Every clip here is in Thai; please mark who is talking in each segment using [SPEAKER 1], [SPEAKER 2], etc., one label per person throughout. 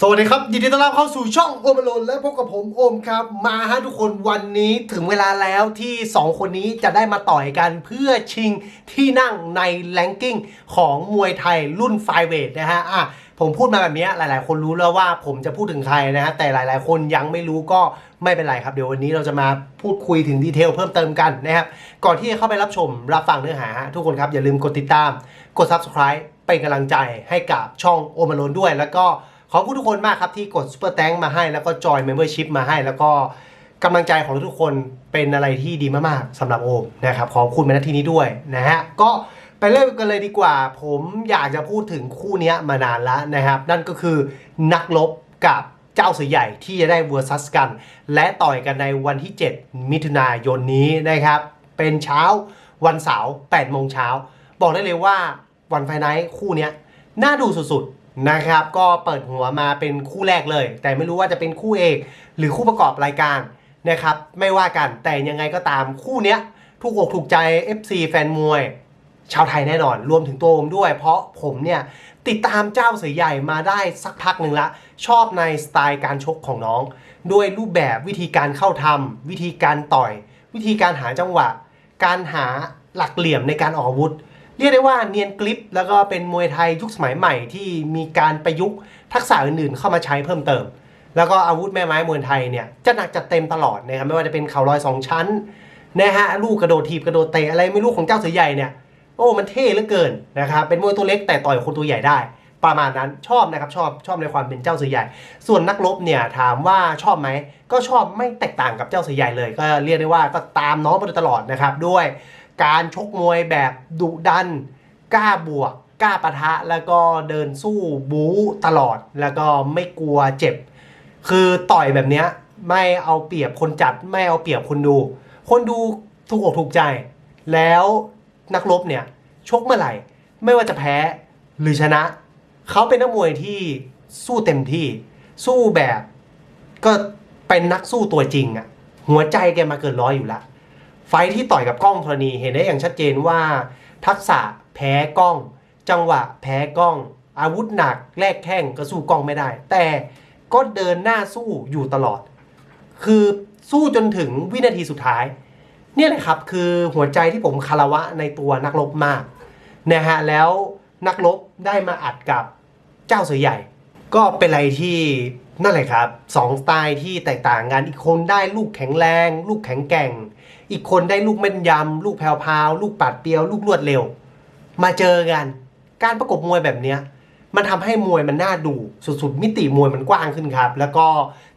[SPEAKER 1] สวัสดีครับ ยินดีต้อนรับเข้าสู่ช่องโอมโลนและพบกับผมโอมครับ มาฮะทุกคนวันนี้ถึงเวลาแล้วที่ 2 คนนี้จะได้มาต่อยกันเพื่อชิงที่นั่งในแลนกิ้งของมวยไทยรุ่นไฟเวทนะฮะอะผมพูดมาแบบนี้หลาย ๆ คนรู้แล้วว่าผมจะพูดถึงใครนะฮะแต่หลาย ๆ คนยังไม่รู้ก็ไม่เป็นไรครับ เดี๋ยววันนี้เราจะมาพูดคุยถึงดีเทลเพิ่มเติมกันนะครับก่อนที่จะเข้าไปรับชมรับฟังเนื้อหาทุกคนครับอย่าลืมกดติดตาม กด subscribe เป็นกำลังใจให้กับช่องโอมาโลนด้วย แล้วก็ ขอบคุณทุกคนมากครับที่กด Super Thank มาให้แล้วก็จอย Membership มาให้ แล้วก็กำลังใจของทุกคนเป็นอะไรที่ดีมากๆสำหรับโอมนะครับขอบคุณในที่นี้ด้วยนะฮะก็ไปเริ่มกันเลยดีกว่า ผมอยากจะพูดถึงคู่นี้มานานแล้วนะครับ นั่นก็คือนักรบกับเจ้าเสือใหญ่ที่จะได้เวอร์ซัสกัน และต่อยกันในวันที่ 7 มิถุนายนนี้นะครับ เป็นเช้าวันเสาร์8โมงเช้า บอกได้เลยว่าวันไฟไนท์คู่นี้น่าดูสุดๆ นะครับ ก็เปิดหัวมาเป็นคู่แรกเลย แต่ไม่รู้ว่าจะเป็นคู่เอก หรือคู่ประกอบรายการนะครับ ไม่ว่ากันแต่ยังไงก็ตามคู่เนี้ยถูกอกถูกใจ FC แฟนมวย ชาวไทยแน่นอน รวมถึงตัวผมด้วย เพราะผมเนี่ยติดตามเจ้าเสือใหญ่มาได้สักพักหนึ่งละ ชอบในสไตล์การชกของน้อง ด้วยรูปแบบวิธีการเข้าทำวิธีการต่อย วิธีการหาจังหวะ การหาหลักเหลี่ยมในการออกอาวุธ เรียกได้ว่าเนียนกริป แล้วก็เป็นมวยไทยยุคสมัยใหม่ที่มีการประยุกต์ทักษะอื่นๆ เข้ามาใช้เพิ่มเติม แล้วก็อาวุธแม่ไม้มวยไทยเนี่ยจะหนักจัดเต็มตลอดนะครับไม่ว่าจะเป็นเข่าลอยสองชั้นนะฮะลูกกระโดดถีบกระโดดเตะอะไรไม่รู้ของเจ้าเสือใหญ่เนี่ยโอ้มันเท่เหลือเกินนะครับเป็นมวยตัวเล็กแต่ต่อยคนตัวใหญ่ได้ ประมาณนั้นชอบนะครับชอบชอบในความเป็นเจ้าเสือใหญ่ ส่วนนักรบเนี่ยถามว่าชอบไหมก็ชอบไม่แตกต่างกับเจ้าเสือใหญ่เลย ก็เรียกได้ว่าก็ตามน้องมาโดยตลอดนะครับด้วย การชกมวยแบบดุดัน กล้าบวก กล้าปะทะ แล้วก็เดินสู้บู๊ตลอด แล้วก็ไม่กลัวเจ็บ คือต่อยแบบเนี้ยไม่เอาเปรียบคนจัด ไม่เอาเปรียบคนดู คนดูถูกอกถูกใจ แล้วนักรบเนี่ยชกเมื่อไหร่ ไม่ว่าจะแพ้หรือชนะ เขาเป็นนักมวยที่สู้เต็มที่ สู้แบบก็เป็นนักสู้ตัวจริงอะหัวใจแกมาเกินร้อยอยู่ละ ไฟที่ต่อยกับกล้องธรณีเห็นได้อย่างชัดเจนว่า ทักษะแพ้กล้อง จังหวะแพ้กล้อง อาวุธหนักแลกแข้งก็สู้กล้องไม่ได้ แต่ก็เดินหน้าสู้อยู่ตลอด คือสู้จนถึงวินาทีสุดท้าย เนี่ยแหละครับคือหัวใจที่ผมคารวะในตัวนักรบมากนะฮะแล้วนักรบได้มาอัดกับเจ้าเสือใหญ่ ก็เป็นอะไรที่นั่นแหละครับสองสไตล์ที่แตกต่างกันอีกคนได้ลูกแข็งแรง ลูกแข็งแกร่ง อีกคนได้ลูกแม่นยำลูกแผ่วๆลูกปัดเปียว ลูกรวดเร็ว มาเจอกัน การประกบมวยแบบเนี้ยมันทำให้มวยมันน่าดูสุดๆ มิติมวยมันกว้างขึ้นครับ แล้วก็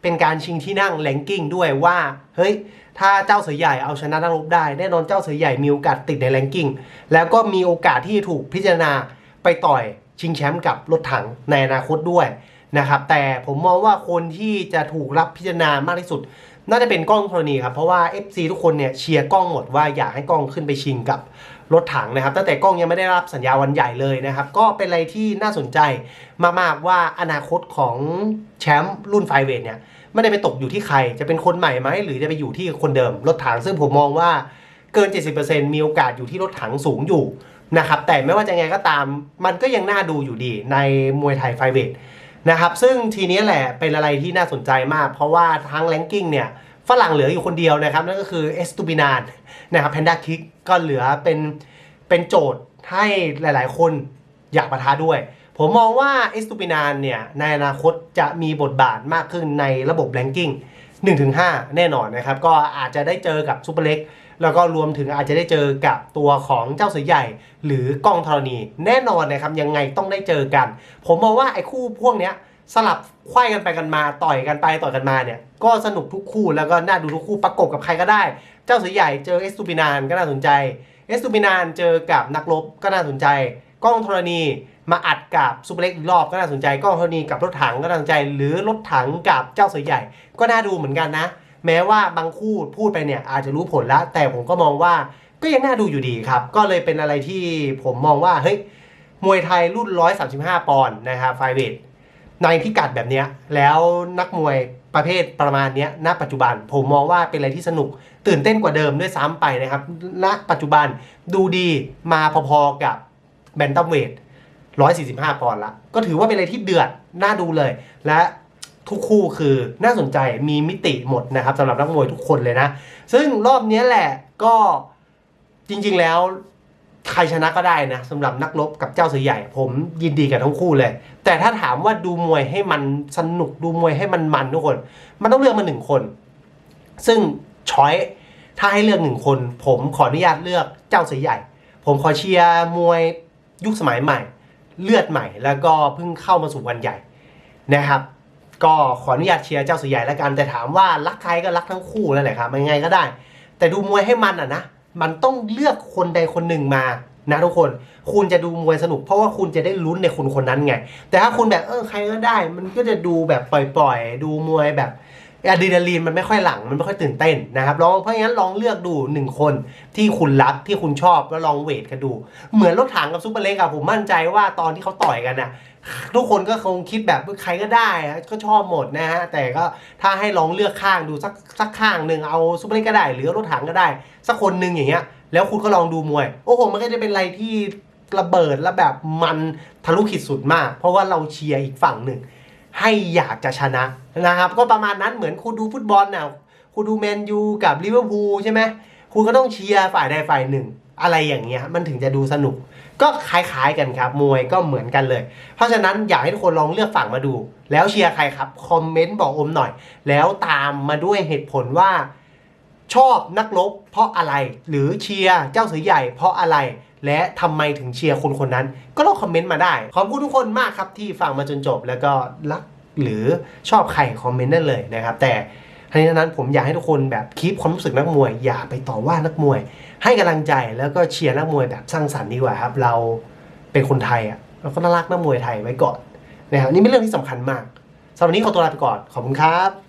[SPEAKER 1] เป็นการชิงที่นั่งแรงกิ้งด้วยว่า เฮ้ย ถ้าเจ้าเสือใหญ่เอาชนะนักรบได้ แน่นอนเจ้าเสือใหญ่มีโอกาสติดในแรงกิ้งแล้วก็มีโอกาสที่ถูกพิจารณาไปต่อยชิงแชมป์กับรถถังในอนาคตด้วย นะครับแต่ผมมองว่าคนที่จะถูกรับพิจารณามากที่สุด น่าจะเป็นกล้องธรณีครับเพราะว่า FC ทุกคนเนี่ยเชียร์กล้องหมดว่าอยากให้กล้องขึ้นไปชิงกับรถถังนะครับตั้งแต่กล้องยังไม่ได้รับสัญญาวันใหญ่เลยนะครับก็เป็นอะไรที่น่าสนใจมากๆว่าอนาคตของแชมป์รุ่นไฟเวทเนี่ยไม่ได้ไปตกอยู่ที่ใครจะเป็นคนใหม่ไหมหรือจะไปอยู่ที่คนเดิมรถถังซึ่งผมมองว่าเกิน 70%มีโอกาสอยู่ที่รถถังสูงอยู่นะครับแต่ไม่ว่าจะไงก็ตามมันก็ยังน่าดูอยู่ดีในมวยไทยไฟเวท นะครับซึ่งทีนี้แหละเป็นอะไรที่น่าสนใจมาก เพราะว่าทั้งแลงกิ้งเนี่ยฝรั่งเหลืออยู่คนเดียวนะครับ นั่นก็คือเอสตูบินานนะครับแพนด้าคิกก็เหลือเป็นเป็นโจทย์ให้หลายๆ คนอยากประท้าด้วย ผมมองว่าเอสตูบินานเนี่ยในอนาคตจะมีบทบาทมากขึ้นในระบบแลงกิ้ง 1-5 แน่นอนนะครับ ก็อาจจะได้เจอกับซูเปอร์เล็กแล้วก็รวมถึงอาจจะได้เจอกับตัวของเจ้าเสือใหญ่ หรือกล้องธรณี แน่นอนนะครับยังไงต้องได้เจอกัน ผมมองว่าไอ้คู่พวกเนี้ยสลับไขว้กันไปกันมาต่อยกันไปต่อยกันมาเนี่ยก็สนุกทุกคู่แล้วก็น่าดูทุกคู่ประกบกับใครก็ได้ เจ้าเสือใหญ่เจอเอสตูบินานก็น่าสนใจเอสตูบินานเจอกับนักรบก็น่าสนใจ กล้องธรณี มาอัดกับซูเปอร์เล็กอีกรอบก็น่าสนใจกล้องธรณีกับรถถังก็น่าสนใจ หรือรถถังกับเจ้าเสือใหญ่ ก็น่าดูเหมือนกันนะ แม้ว่าบางคู่พูดไปเนี่ยอาจจะรู้ผลแล้ว แต่ผมก็มองว่าก็ยังน่าดูอยู่ดีครับ ก็เลยเป็นอะไรที่ผมมองว่าเฮ้ยมวยไทยรุ่น 135 ปอนด์นะครับไฟเวทในพิกัดแบบนี้แล้วนักมวยประเภทประมาณนี้ณปัจจุบัน ผมมองว่าเป็นอะไรที่สนุก ตื่นเต้นกว่าเดิมด้วยซ้ำไปนะครับ ณปัจจุบันดูดีมาพอๆกับแบนตัมเวท 145 ปอนด์ละ ก็ถือว่าเป็นอะไรที่เดือด น่าดูเลย และทุกคู่คือน่าสนใจมีมิติหมดนะครับสำหรับนักมวยทุกคนเลยนะ ซึ่งรอบนี้แหละก็จริง ๆแล้วใครชนะก็ได้นะสำหรับนักรบกับเจ้าเสือใหญ่ ผมยินดีกับทั้งคู่เลย แต่ถ้าถามว่าดูมวยให้มันสนุกดูมวยให้มันมันทุกคน มันต้องเลือกมาหนึ่งคน ซึ่งช้อยถ้าให้เลือกหนึ่งคน ผมขออนุญาตเลือกเจ้าเสือใหญ่ ผมขอเชียร์มวยยุคสมัยใหม่ เลือดใหม่ แล้วก็เพิ่งเข้ามาสู่วันใหญ่นะครับ ก็ขออนุญาตเชียร์เจ้าสือใหญ่แล้วกันแต่ถามว่ารักใครก็รักทั้งคู่นั่นแหละครับมันยังไงก็ได้ แต่ดูมวยให้มันอะนะมันต้องเลือกคนใดคนหนึ่งมานะทุกคนคุณจะดูมวยสนุก เพราะว่าคุณจะได้ลุ้นในคนคนนั้นไง แต่ถ้าคุณแบบเออใครก็ได้ มันก็จะดูแบบปล่อยๆ ดูมวยแบบ อะดรีนาลีนมันไม่ค่อยหลังมันไม่ค่อยตื่นเต้นนะครับลองเพราะงั้นลองเลือกดูหนึ่งคนที่คุณรักที่คุณชอบแล้วลองเวทกันดู เหมือนรถถังกับซุปเปอร์เล็กอะผมมั่นใจว่าตอนที่เขาต่อยกันอะทุกคนก็คงคิดแบบใครก็ได้ก็ชอบหมดนะฮะแต่ก็ถ้าให้ลองเลือกข้างดูสักสักข้างหนึ่งเอาซุปเปอร์เล็กก็ได้ หรือรถถังก็ได้ สักคนหนึ่งอย่างเงี้ยแล้วคุณก็ลองดูมวย โอ้โหมันก็จะเป็นอะไรที่ระเบิดและแบบมันทะลุขีดสุดมาก เพราะว่าเราเชียร์อีกฝั่งหนึ่ง ให้อยากจะชนะนะครับ ก็ประมาณนั้นเหมือนคุณดูฟุตบอลน่ะคุณดูแมนยูกับลิเวอร์พูลใช่ไหมคุณก็ต้องเชียร์ฝ่ายใดฝ่ายหนึ่ง อะไรอย่างเงี้ยมันถึงจะดูสนุก ก็คล้ายๆกันครับ มวยก็เหมือนกันเลย เพราะฉะนั้นอยากให้ทุกคนลองเลือกฝั่งมาดู แล้วเชียร์ใครครับคอมเมนต์บอกอมหน่อย แล้วตามมาด้วยเหตุผลว่า ชอบนักรบเพราะอะไร หรือเชียร์เจ้าเสือใหญ่เพราะอะไร และทำไมถึงเชียร์คนคนนั้น ก็ลองคอมเมนต์มาได้ ขอบคุณทุกคนมากครับที่ฟังมาจนจบ แล้วก็รักหรือชอบใครคอมเมนต์ได้เลยนะครับ แต่ทั้งนี้ทั้งนั้นผมอยากให้ทุกคนแบบคีปความรู้สึกนักมวย อย่าไปต่อว่านักมวย ให้กำลังใจแล้วก็เชียร์นักมวยแบบสร้างสรรค์ดีกว่าครับ เราเป็นคนไทยอะเราก็ต้องรักนักมวยไทยไว้ก่อนนะครับนี่เป็นเรื่องที่สำคัญมากสำหรับวันนี้ขอตัวลาไปก่อนขอบคุณครับ